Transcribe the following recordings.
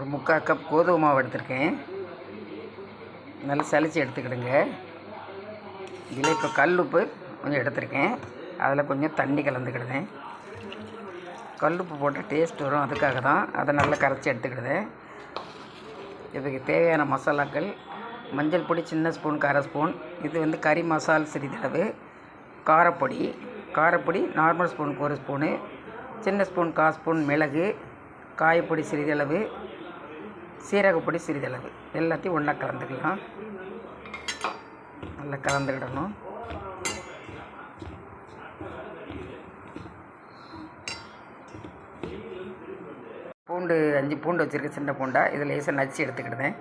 ஒரு முக்கால் கப் கோதுமை மாவு எடுத்திருக்கேன். நல்லா சலிச்சு எடுத்துக்கிடுங்க. இதில் இப்போ கல் உப்பு கொஞ்சம் எடுத்திருக்கேன். அதில் கொஞ்சம் தண்ணி கலந்துக்கிடுதேன். கல் உப்பு போட்டால் டேஸ்ட் வரும் அதுக்காக தான். அதை நல்லா கரைச்சி எடுத்துக்கிடுதேன். இதுக்கு தேவையான மசாலாக்கள் மஞ்சள் பொடி சின்ன ஸ்பூன் கார ஸ்பூன் இது வந்து கறி மசால் சிறிதளவு. காரப்பொடி காரப்பொடி நார்மல் ஸ்பூனுக்கு ஒரு ஸ்பூனு சின்ன ஸ்பூன் கா ஸ்பூன் மிளகு. காயப்பொடி சிறிதளவு. சீரகப்பொடி சிறிதளவு. எல்லாத்தையும் ஒன்றா கலந்துக்கலாம். நல்லா கலந்துக்கிடணும். பூண்டு அஞ்சு பூண்டு வச்சுருக்க சின்ன பூண்டா. இதில் லேசாக நச்சு எடுத்துக்கிட்டேன்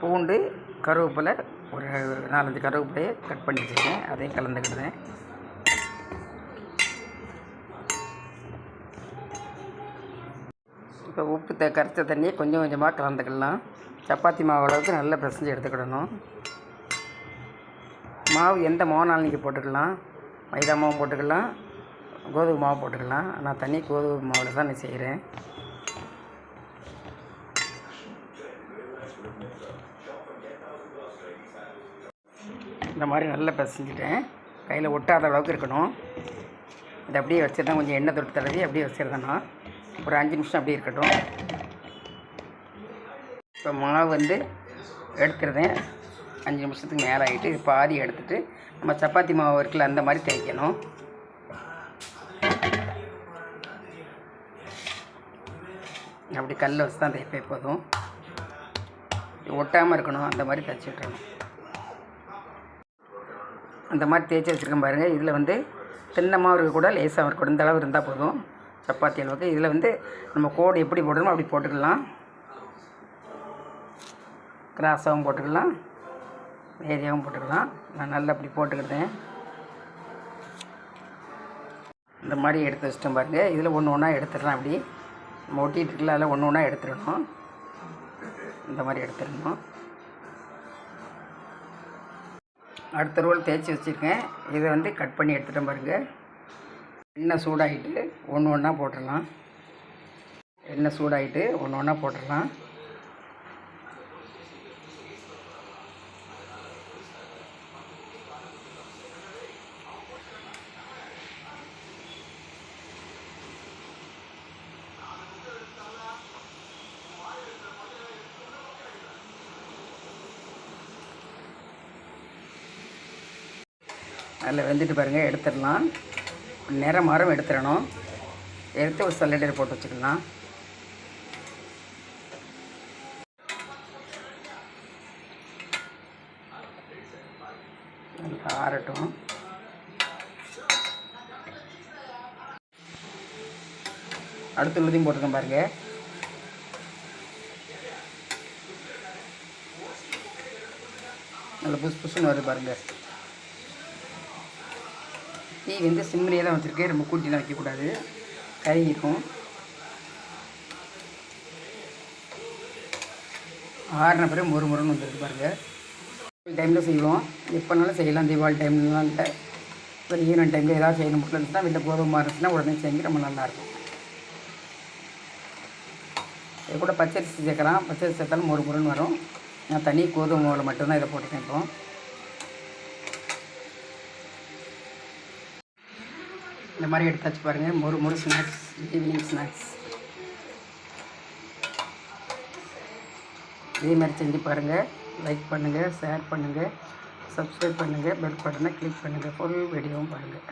பூண்டு கருவேப்பிலை ஒரு நாலஞ்சு கருவேப்பிலையை கட் பண்ணி வச்சுருக்கேன். அதையும் கலந்துக்கிட்டேன் இப்போ உப்பு த கரைச்ச தண்ணியை கொஞ்சம் கொஞ்சமாக கலந்துக்கலாம். சப்பாத்தி மாவு அளவுக்கு நல்லா பிசைஞ்சு எடுத்துக்கிடணும். மாவு எந்த மாவுனாலும் நீங்கள் போட்டுக்கலாம். மைதா மாவு போட்டுக்கலாம். கோதுமை மாவு போட்டுக்கலாம். நான் தண்ணி கோதுமை மாவில் தான் நான் செய்கிறேன் இந்த மாதிரி நல்லா பிசைஞ்சிட்டேன். கையில் ஒட்டாத அளவுக்கு இருக்கணும். இதை அப்படியே வச்சுருந்தா கொஞ்சம் எண்ணெய் தொட்டு தடவி அப்படியே வச்சிருந்தேன்னா ஒரு அஞ்சு நிமிஷம் அப்படியே இருக்கட்டும். இப்போ மாவு வந்து எடுத்துருந்தேன். அஞ்சு நிமிஷத்துக்கு மேலே ஆகிட்டு பாதி எடுத்துட்டு நம்ம சப்பாத்தி மாவு இருக்குல்ல அந்த மாதிரி தேய்க்கணும். அப்படி கல்லை வச்சு தான் தேய்ப்பேன் போதும் ஒட்டாமல் இருக்கணும் அந்த மாதிரி தைச்சி விட்டுறணும். அந்த மாதிரி தேய்ச்சி வச்சுருக்கேன் பாருங்கள் இதில் வந்து தின்னமாக இருக்க கூட லேசாக இருக்கக்கூடாது இந்த அளவு இருந்தால் போதும். சப்பாத்தி அளவுக்கு இதில் வந்து நம்ம கோடு எப்படி போடணுமோ அப்படி போட்டுக்கலாம். கிராஸாகவும் போட்டுக்கலாம். ஏரியாவும் போட்டுக்கலாம். நான் நல்லா அப்படி போட்டுக்கிட்டேன். இந்த மாதிரி எடுத்து வச்சிட்டோம் பாருங்கள் இதில் ஒன்று ஒன்றா எடுத்துடலாம் அப்படி. நம்ம ஒட்டிகிட்டு இருக்கல அதில் ஒன்று ஒன்றா எடுத்துடணும். இந்த மாதிரி எடுத்துடணும். அடுத்த ரோல் தேய்ச்சி வச்சுருக்கேன். இதை வந்து கட் பண்ணி எடுத்துகிட்டேன் பாருங்கள் எண்ணெய் சூடாகிட்டு ஒன்று ஒன்றா போட்டுடலாம். எண்ணெய் சூடாகிட்டு ஒன்று ஒன்றா போட்டுடலாம். அதில் வெந்துட்டு பாருங்கள் எடுத்துடலாம். நிறம் மரம் எடுத்துடணும் எடுத்து ஒரு சல்லடையில் போட்டு வச்சுக்கலாம். ஆறட்டும். அடுத்து உள்ளதையும் போட்டுருக்கேன் பாருங்கள் நல்லா புதுசு புதுசுன்னு வருது பாருங்கள் தீ வந்து சிம்மிலே தான் வச்சுருக்கேன். ரொம்ப கூட்டிலாம் வைக்கக்கூடாது. கருகிக்கும் ஆறின பிறகு ஒரு முறைன்னு வந்துருக்கு பாருங்கள் டைமில் செய்வோம். எப்போனாலும் செய்யலாம். தீபாவளி டைம்லாம் இல்லை. இப்போ ஈவினிங் டைமில் ஏதாவது செய்யணும். மட்டும் இருந்துச்சுன்னா வீட்டில் கோதுமை இருந்துச்சுன்னா உடனே செஞ்சு ரொம்ப நல்லாயிருக்கும். இது கூட பச்சரிசி சேர்க்கலாம். பச்சரிசி சேர்த்தாலும் ஒரு முறைன்னு வரும். நான் தனி கோதுமை மாவில் மட்டும்தான் இதை போட்டுக்கேன் இப்போ. இந்த மாதிரி எடுத்தாச்சு பாருங்கள் மொறு மொறு ஸ்நாக்ஸ் ஈவினிங் ஸ்நாக்ஸ் இதே மாதிரி செஞ்சு பாருங்கள் லைக் பண்ணுங்கள் ஷேர் பண்ணுங்கள் சப்ஸ்கிரைப் பண்ணுங்கள் பெல் பட்டனை கிளிக் பண்ணுங்கள் ஃபுல் வீடியோவும் பாருங்கள்